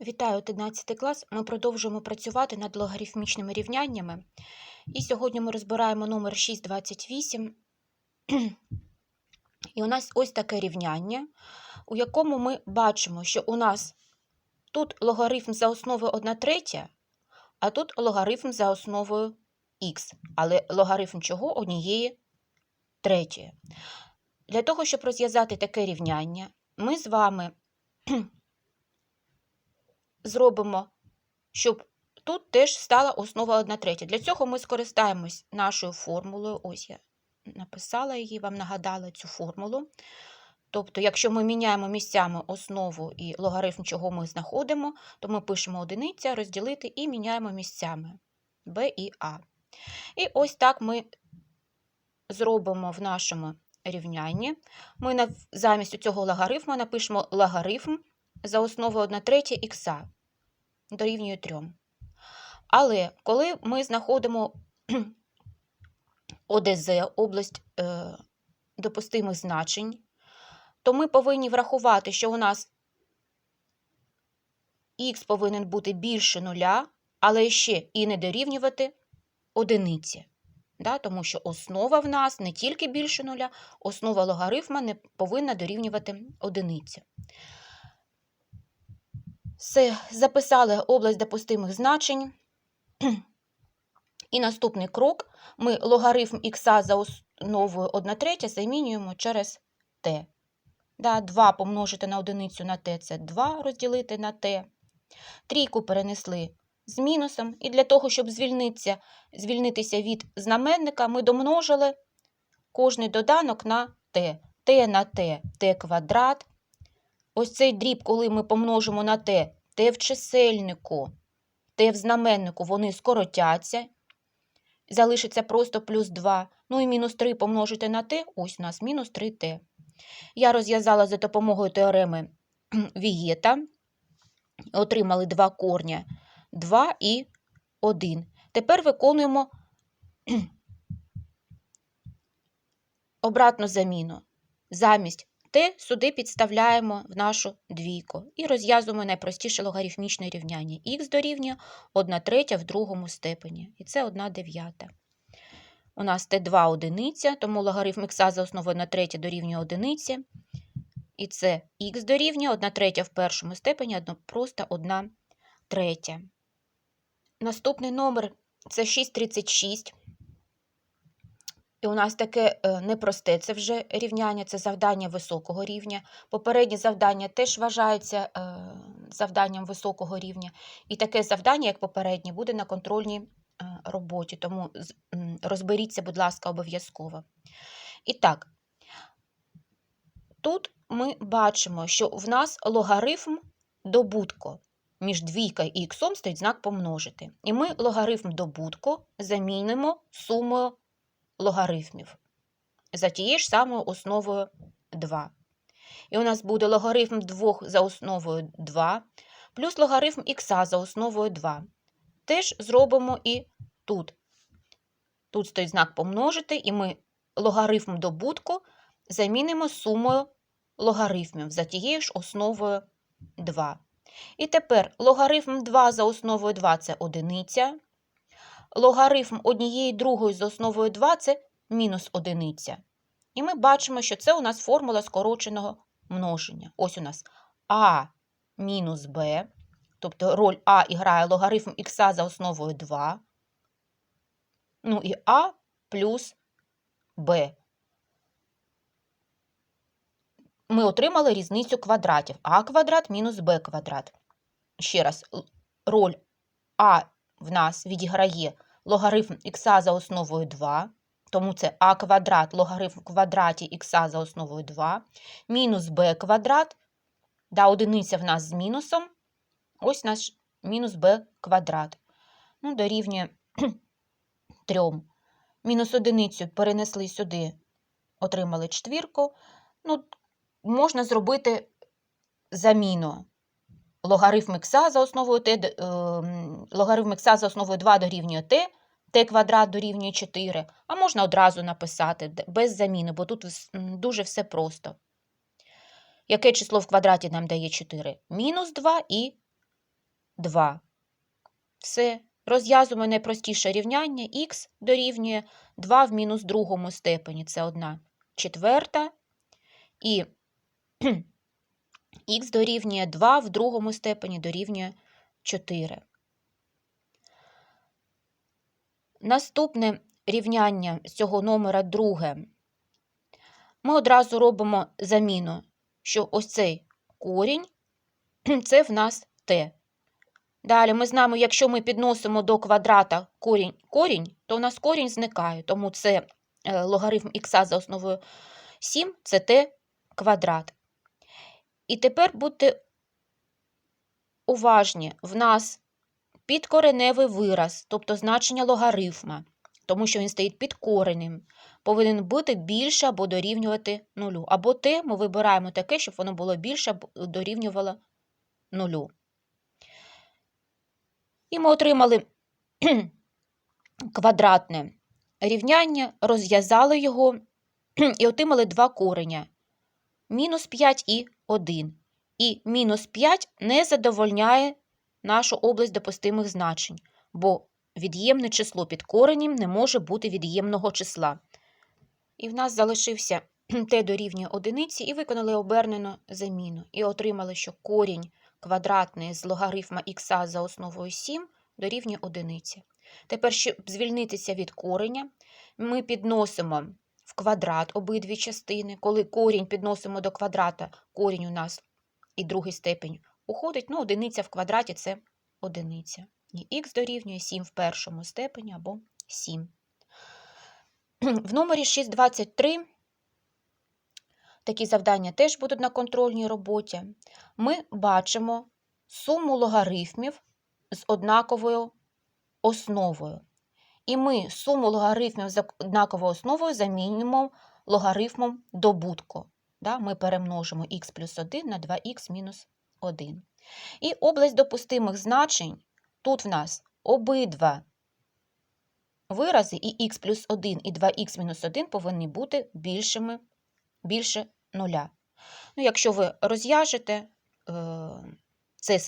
Вітаю 11 клас. Ми продовжуємо працювати над логарифмічними рівняннями. І сьогодні ми розбираємо номер 628. І у нас ось таке рівняння, у якому ми бачимо, що у нас тут логарифм за основою 1 третя, а тут логарифм за основою х. Але логарифм чого? Однієї третьої. Для того, щоб розв'язати таке рівняння, ми з вами зробимо, щоб тут теж стала основа 1 третя. Для цього ми скористаємось нашою формулою. Ось я написала її, вам нагадала цю формулу. Тобто, якщо ми міняємо місцями основу і логарифм, чого ми знаходимо, то ми пишемо одиниця, розділити і міняємо місцями b і a. І ось так ми зробимо в нашому рівнянні. Ми замість цього логарифму напишемо логарифм за основою 1 третя х дорівнює 3. Але коли ми знаходимо ОДЗ, область е, допустимих значень, то ми повинні врахувати, що у нас х повинен бути більше нуля, але ще і не дорівнювати одиниці. Да? Тому що основа в нас не тільки більше нуля, основа логарифма не повинна дорівнювати одиниці. Записали область допустимих значень. І наступний крок ми логарифм х за основою 1 третя замінюємо через t. Да, 2 помножити на одиницю на t – це 2 розділити на t. Трійку перенесли з мінусом. І для того, щоб звільнитися, звільнитися від знаменника, ми домножили кожний доданок на t. t на t – t квадрат. Ось цей дріб, коли ми помножимо на t, t в чисельнику, t в знаменнику, вони скоротяться. Залишиться просто плюс 2. Ну і мінус 3 помножити на t, ось у нас мінус 3t. Я розв'язала за допомогою теореми Вієта. Отримали два корня 2 і 1. Тепер виконуємо обратну заміну. Замість t сюди підставляємо в нашу двійку і розв'язуємо найпростіше логарифмічне рівняння. х дорівнює 1 третя в другому степені. І це 1 дев'ята. У нас t2 одиниця, тому логарифм х за основою 1 третя дорівнює одиниці. І це х дорівнює 1 третя в першому степені, просто 1 третя. Наступний номер це 636. І у нас таке непросте це вже рівняння, це завдання високого рівня. Попереднє завдання теж вважається завданням високого рівня. І таке завдання, як попереднє, буде на контрольній роботі. Тому розберіться, будь ласка, обов'язково. І так, тут ми бачимо, що в нас логарифм добутку. Між двійкою і х стоїть знак помножити. І ми логарифм добутку замінимо сумою логарифмів за тією ж самою основою 2. І у нас буде логарифм 2 за основою 2, плюс логарифм х за основою 2. Теж зробимо і тут. Тут стоїть знак помножити, і ми логарифм добутку замінимо сумою логарифмів за тією ж основою 2. І тепер логарифм 2 за основою 2 це одиниця. Логарифм однієї другої за основою 2 це мінус одиниця. І ми бачимо, що це у нас формула скороченого множення. Ось у нас а мінус b, тобто роль а грає логарифм х за основою 2. Ну і а плюс b. Ми отримали різницю квадратів. а квадрат мінус b квадрат. Ще раз, роль а в нас відіграє логарифм х за основою 2, тому це а квадрат логарифм в квадраті х за основою 2, мінус b квадрат, да, одиниця в нас з мінусом, ось наш мінус b квадрат. Ну, дорівнює 3. Мінус одиницю перенесли сюди, отримали четвірку. Ну, можна зробити заміну логарифм х за основою t, логарифм х за основою 2 дорівнює t, t квадрат дорівнює 4, а можна одразу написати без заміни, бо тут дуже все просто. Яке число в квадраті нам дає 4? Мінус 2 і 2. Все. Розв'язуємо найпростіше рівняння. х дорівнює 2 в мінус другому степені. Це 1 четверта. І х дорівнює 2 в другому степені дорівнює 4. Наступне рівняння з цього номера друге. Ми одразу робимо заміну, що ось цей корінь це в нас t. Далі ми знаємо, якщо ми підносимо до квадрата корінь, корінь то у нас корінь зникає, тому це е, логарифм х за основою 7 це t квадрат. І тепер будьте уважні, в нас підкореневий вираз, тобто значення логарифма, тому що він стоїть під коренем, повинен бути більше або дорівнювати нулю. Або те ми вибираємо таке, щоб воно було більше або дорівнювало нулю. І ми отримали квадратне рівняння, розв'язали його і отримали два кореня. Мінус 5 і 1. І мінус 5 не задовольняє нашу область допустимих значень, бо від'ємне число під коренем не може бути від'ємного числа. І в нас залишився t дорівнює одиниці, і виконали обернену заміну. І отримали, що корінь квадратний з логарифма х за основою 7 дорівнює одиниці. Тепер, щоб звільнитися від кореня, ми підносимо квадрат обидві частини. Коли корінь підносимо до квадрата, корінь у нас і другий степень уходить, ну, одиниця в квадраті це одиниця. І х дорівнює 7 в першому степені або 7. В номері 623 такі завдання теж будуть на контрольній роботі. Ми бачимо суму логарифмів з однаковою основою. І ми суму логарифмів з однаковою основою замінимо логарифмом добутку. Да? Ми перемножимо х плюс 1 на 2х мінус 1. І область допустимих значень тут в нас обидва вирази і х плюс 1 і 2х мінус 1 повинні бути більшими, більше нуля. Ну, якщо ви розв'яжете, е,